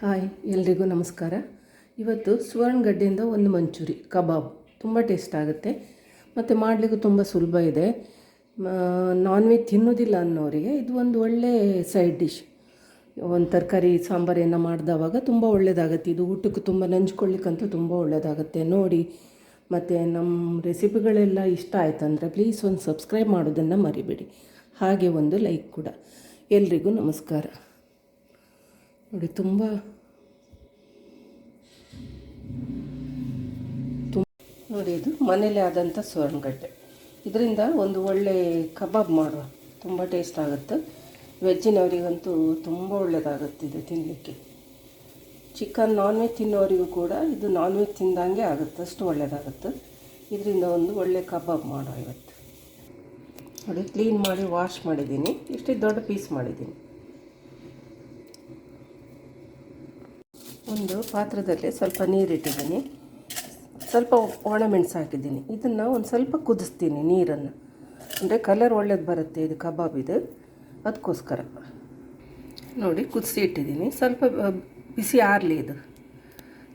Hi, ಎಲ್ರಿಗೂ ನಮಸ್ಕಾರ. ಇವತ್ತು ಸುವರ್ಣಗಡ್ಡೆಯಿಂದ ಒಂದು ಮಂಚೂರಿ, ಕಬಾಬ್. ತುಂಬ ಟೇಸ್ಟ್ ಆಗುತ್ತೆ. ಮತ್ತು ಮಾಡಲಿಕ್ಕೂ ತುಂಬ ಸುಲಭ ಇದೆ. ನಾನ್ ವೆಜ್ ತಿನ್ನೋದಿಲ್ಲ ಅನ್ನೋರಿಗೆ ಇದು ಒಂದು ಒಳ್ಳೆ ಸೈಡ್ ಡಿಶ್ ಒಂದು ತರಕಾರಿ ಸಾಂಬಾರೇನ ಮಾಡಿದವಾಗ ತುಂಬ ಒಳ್ಳೆಯದಾಗುತ್ತೆ ಇದು ಊಟಕ್ಕೆ ತುಂಬ ನಂಚ್ಕೊಳ್ಳಿಕ್ಕಂತೂ ತುಂಬ ಒಳ್ಳೆಯದಾಗುತ್ತೆ ನೋಡಿ, ಮತ್ತು ನಮ್ಮ ರೆಸಿಪಿಗಳೆಲ್ಲ ಇಷ್ಟ ಆಯ್ತಂದರೆ ಪ್ಲೀಸ್ ಒಂದು ಸಬ್ಸ್ಕ್ರೈಬ್ ಮಾಡೋದನ್ನು ಮರಿಬೇಡಿ. ಹಾಗೆ ಒಂದು ಲೈಕ್ ಕೂಡ. ಎಲ್ರಿಗೂ ನಮಸ್ಕಾರ. ನೋಡಿ, ತುಂಬ ನೋಡಿ ಇದು ಮನೇಲಿ ಆದಂಥ ಸುವರ್ಣಗಡ್ಡೆ. ಇದರಿಂದ ಒಂದು ಒಳ್ಳೆ ಕಬಾಬ್ ಮಾಡುವ, ತುಂಬ ಟೇಸ್ಟ್ ಆಗುತ್ತೆ. ವೆಜ್ಜಿನವರಿಗಂತೂ ತುಂಬ ಒಳ್ಳೆಯದಾಗುತ್ತೆ ಇದು ತಿನ್ನಲಿಕ್ಕೆ ಚಿಕನ್ ನಾನ್ ವೆಜ್ ತಿನ್ನೋರಿಗೂ ಕೂಡ ಇದು ನಾನ್ ವೆಜ್ ತಿಂದಂಗೆ ಆಗುತ್ತೆ, ಅಷ್ಟು ಒಳ್ಳೆಯದಾಗುತ್ತೆ ಇದರಿಂದ ಒಂದು ಒಳ್ಳೆ ಕಬಾಬ್ ಮಾಡುವ ಇವತ್ತು. ನೋಡಿ ಕ್ಲೀನ್ ಮಾಡಿ ವಾಶ್ ಮಾಡಿದ್ದೀನಿ. ಇಷ್ಟೇ ದೊಡ್ಡ ಪೀಸ್ ಮಾಡಿದ್ದೀನಿ. ಒಂದು ಪಾತ್ರದಲ್ಲಿ ಸ್ವಲ್ಪ ನೀರಿಟ್ಟಿದ್ದೀನಿ ಸ್ವಲ್ಪ ಒಣಮೆಣಸು ಹಾಕಿದ್ದೀನಿ. ಇದನ್ನು ಒಂದು ಸ್ವಲ್ಪ ಕುದಿಸ್ತೀನಿ ನೀರನ್ನು. ಅಂದರೆ ಕಲರ್ ಒಳ್ಳೇದು ಬರುತ್ತೆ, ಇದು ಕಬಾಬ್ ಇದು. ಅದಕ್ಕೋಸ್ಕರ ನೋಡಿ, ಕುದಿಸಿ ಇಟ್ಟಿದ್ದೀನಿ. ಸ್ವಲ್ಪ ಬಿಸಿ ಆರಲಿ ಇದು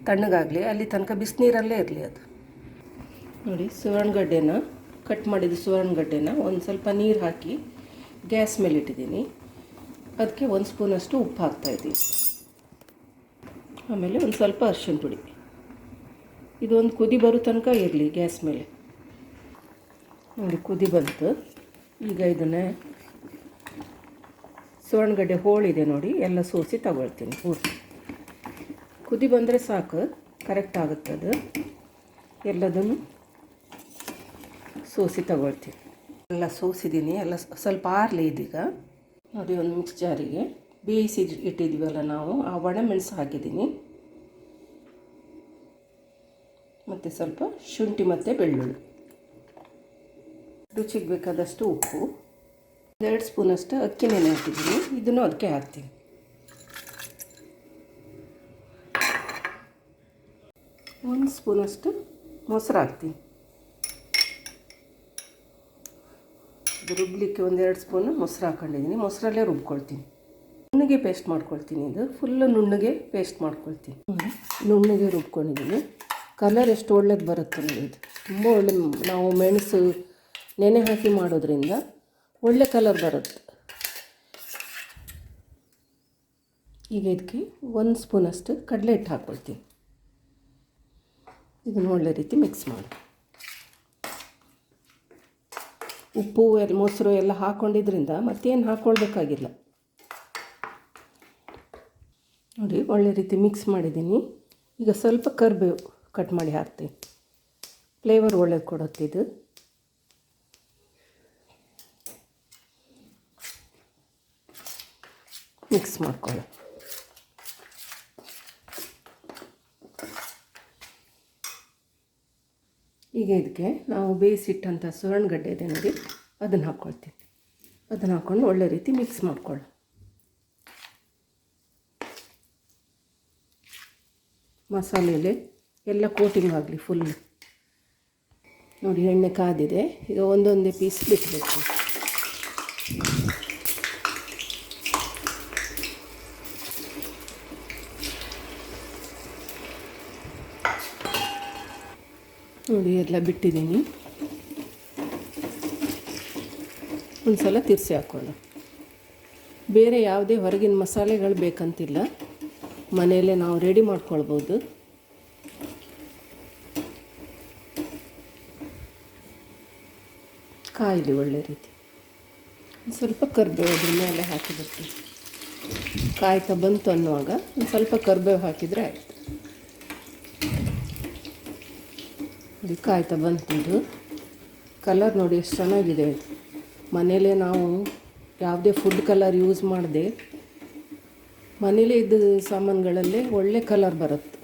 ತಣ್ಣಗಾಗಲಿ, ಅಲ್ಲಿ ತನಕ ಬಿಸಿನೀರಲ್ಲೇ ಇರಲಿ ಅದು. ನೋಡಿ, ಸುವರ್ಣಗಡ್ಡೆನ ಕಟ್ ಮಾಡಿದ ಸುವರ್ಣಗಡ್ಡೆನ ಒಂದು ಸ್ವಲ್ಪ ನೀರು ಹಾಕಿ ಗ್ಯಾಸ್ ಮೇಲೆ ಇಟ್ಟಿದ್ದೀನಿ ಅದಕ್ಕೆ ಒಂದು ಸ್ಪೂನಷ್ಟು ಉಪ್ಪು ಹಾಕ್ತಾಯಿದ್ದೀನಿ ಆಮೇಲೆ ಒಂದು ಸ್ವಲ್ಪ ಅರ್ಶಿನ ಪುಡಿ. ಇದೊಂದು ಕುದಿ ಬರೋ ತನಕ ಇರಲಿ ಗ್ಯಾಸ್ ಮೇಲೆ. ನೋಡಿ, ಕುದಿ ಬಂತು. ಈಗ ಇದನ್ನು ಸುವರ್ಣಗಡ್ಡೆ ಹೋಳಿದೆ ನೋಡಿ, ಎಲ್ಲ ಸೋಸಿ ತಗೊಳ್ತೀನಿ ಪೂರ್ತಿ. ಕುದಿ ಬಂದರೆ ಸಾಕು ಕರೆಕ್ಟ್ ಆಗುತ್ತೆ ಅದು. ಎಲ್ಲದನ್ನು ಸೋಸಿ ತಗೊಳ್ತೀನಿ. ಎಲ್ಲ ಸೋಸಿದ್ದೀನಿ, ಎಲ್ಲ ಸ್ವಲ್ಪ ಆರಲಿ ಇದೀಗ. ನೋಡಿ, ಒಂದು ಮಿಕ್ಸ್ ಜಾರಿಗೆ ಬೇಯಿಸಿ ಇಟ್ಟಿದ್ದೀವಲ್ಲ ನಾವು, ಆ ಒಣಮೆಣಸು ಹಾಕಿದ್ದೀನಿ. ಮತ್ತು ಸ್ವಲ್ಪ ಶುಂಠಿ ಮತ್ತು ಬೆಳ್ಳುಳ್ಳಿ. ರುಚಿಗೆ ಬೇಕಾದಷ್ಟು ಉಪ್ಪು. ಎರಡು ಸ್ಪೂನಷ್ಟು ಅಕ್ಕಿ ನೆನೆ ಹಾಕಿದ್ದೀನಿ. ಇದನ್ನು ಅದಕ್ಕೆ ಹಾಕ್ತೀನಿ. ಒಂದು ಸ್ಪೂನಷ್ಟು ಮೊಸರು ಹಾಕ್ತೀನಿ. ರುಬ್ಬಲಿಕ್ಕೆ ಒಂದೆರಡು ಸ್ಪೂನು ಮೊಸರು ಹಾಕ್ಕೊಂಡಿದ್ದೀನಿ ಮೊಸರಲ್ಲೇ ರುಬ್ಕೊಳ್ತೀನಿ. ನುಣ್ಣಗೆ ಪೇಸ್ಟ್ ಮಾಡ್ಕೊಳ್ತೀನಿ ಇದು. ಫುಲ್ಲು ನುಣ್ಣಗೆ ಪೇಸ್ಟ್ ಮಾಡ್ಕೊಳ್ತೀನಿ. ನುಣ್ಣಗೆ ರುಬ್ಕೊಂಡಿದ್ದೀನಿ. ಕಲರ್ ಎಷ್ಟು ಒಳ್ಳೇದು ಬರುತ್ತೆ ನೋಡಿ ಇದು. ತುಂಬ ಒಳ್ಳೆ ನಾವು ಮೆಣಸು ನೆನೆ ಹಾಕಿ ಮಾಡೋದ್ರಿಂದ ಒಳ್ಳೆ ಕಲರ್ ಬರುತ್ತೆ. ಈಗ ಇದಕ್ಕೆ ಒಂದು ಸ್ಪೂನಷ್ಟು ಕಡಲೆ ಹಿಟ್ಟು ಹಾಕ್ಕೊಳ್ತೀನಿ ಇದನ್ನು ಒಳ್ಳೆ ರೀತಿ ಮಿಕ್ಸ್ ಮಾಡಿ. ಉಪ್ಪು ಎಲ್ಲ ಮೊಸರು ಎಲ್ಲ ಹಾಕ್ಕೊಂಡಿದ್ರಿಂದ ಮತ್ತೇನು ಹಾಕ್ಕೊಳ್ಬೇಕಾಗಿಲ್ಲ ನೋಡಿ, ಒಳ್ಳೆ ರೀತಿ ಮಿಕ್ಸ್ ಮಾಡಿದ್ದೀನಿ. ಈಗ ಸ್ವಲ್ಪ ಕರಿಬೇವು ಕಟ್ ಮಾಡಿ ಹಾಕ್ತೀನಿ. ಫ್ಲೇವರ್ ಒಳ್ಳೇದು ಕೊಡುತ್ತೆ ಇದು. ಮಿಕ್ಸ್ ಮಾಡ್ಕೊಳ್ಳಿ ಈಗ ಇದಕ್ಕೆ ನಾವು ಬೇಯಿಸಿಟ್ಟಂಥ ಸುವರ್ಣಗಡ್ಡೆ ಇದೆ ನೋಡಿ, ಅದನ್ನು ಹಾಕ್ಕೊಳ್ತೀವಿ ಅದನ್ನು ಹಾಕ್ಕೊಂಡು ಒಳ್ಳೆ ರೀತಿ ಮಿಕ್ಸ್ ಮಾಡ್ಕೊಳ್ಳಿ ಮಸಾಲೆಲೆ ಎಲ್ಲ ಕೋಟಿಂಗ್ ಆಗಲಿ ಫುಲ್ ನೋಡಿ, ಎಣ್ಣೆ ಕಾದಿದೆ. ಈಗ ಒಂದೊಂದೇ ಪೀಸ್ ಬಿಟ್ಟಬೇಕು ನೋಡಿ, ಎಲ್ಲ ಬಿಟ್ಟಿದ್ದೀನಿ. ಒಂದು ಸಲ ತಿರ್ಸಿ ಹಾಕೋಣ ಬೇರೆ ಯಾವುದೇ ಹೊರಗಿನ ಮಸಾಲೆಗಳು ಬೇಕಂತಿಲ್ಲ. ಮನೆಯಲ್ಲೇ ನಾವು ರೆಡಿ ಮಾಡ್ಕೊಳ್ಬೋದು. ಕಾಯಿಲಿ ಒಳ್ಳೆ ರೀತಿ. ಸ್ವಲ್ಪ ಕರಿಬೇವು ಅದ್ರ ಮೇಲೆ ಹಾಕಿಬಿಡ್ತೀನಿ ಕಾಯ್ತಾ ಬಂತು ಅನ್ನುವಾಗ ಒಂದು ಸ್ವಲ್ಪ ಕರಿಬೇವು ಹಾಕಿದರೆ ಆಯಿತು. ಇದು ಕಾಯ್ತಾ ಬಂತು ಇದು. ಕಲರ್ ನೋಡಿ ಎಷ್ಟು ಚೆನ್ನಾಗಿದೆ. ಮನೆಯಲ್ಲೇ ಮನೇಲೇ ನಾವು ಯಾವುದೇ ಫುಡ್ ಕಲರ್ ಯೂಸ್ ಮಾಡದೆ ಮನೇಲೇ ಇದ್ದ ಸಾಮಾನುಗಳಲ್ಲೇ ಒಳ್ಳೆ ಕಲರ್ ಬರುತ್ತೆ.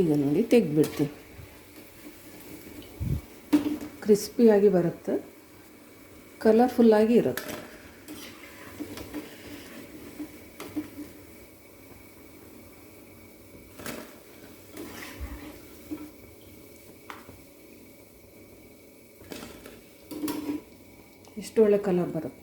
ಈಗ ನೋಡಿ ತೆಗೆದ್ಬಿಡ್ತೀನಿ. ಕ್ರಿಸ್ಪಿಯಾಗಿ ಬರುತ್ತೆ. ಕಲರ್ಫುಲ್ಲಾಗಿ ಇರುತ್ತೆ. ಇಷ್ಟು ಒಳ್ಳೆ ಕಲರ್ ಬರುತ್ತೆ.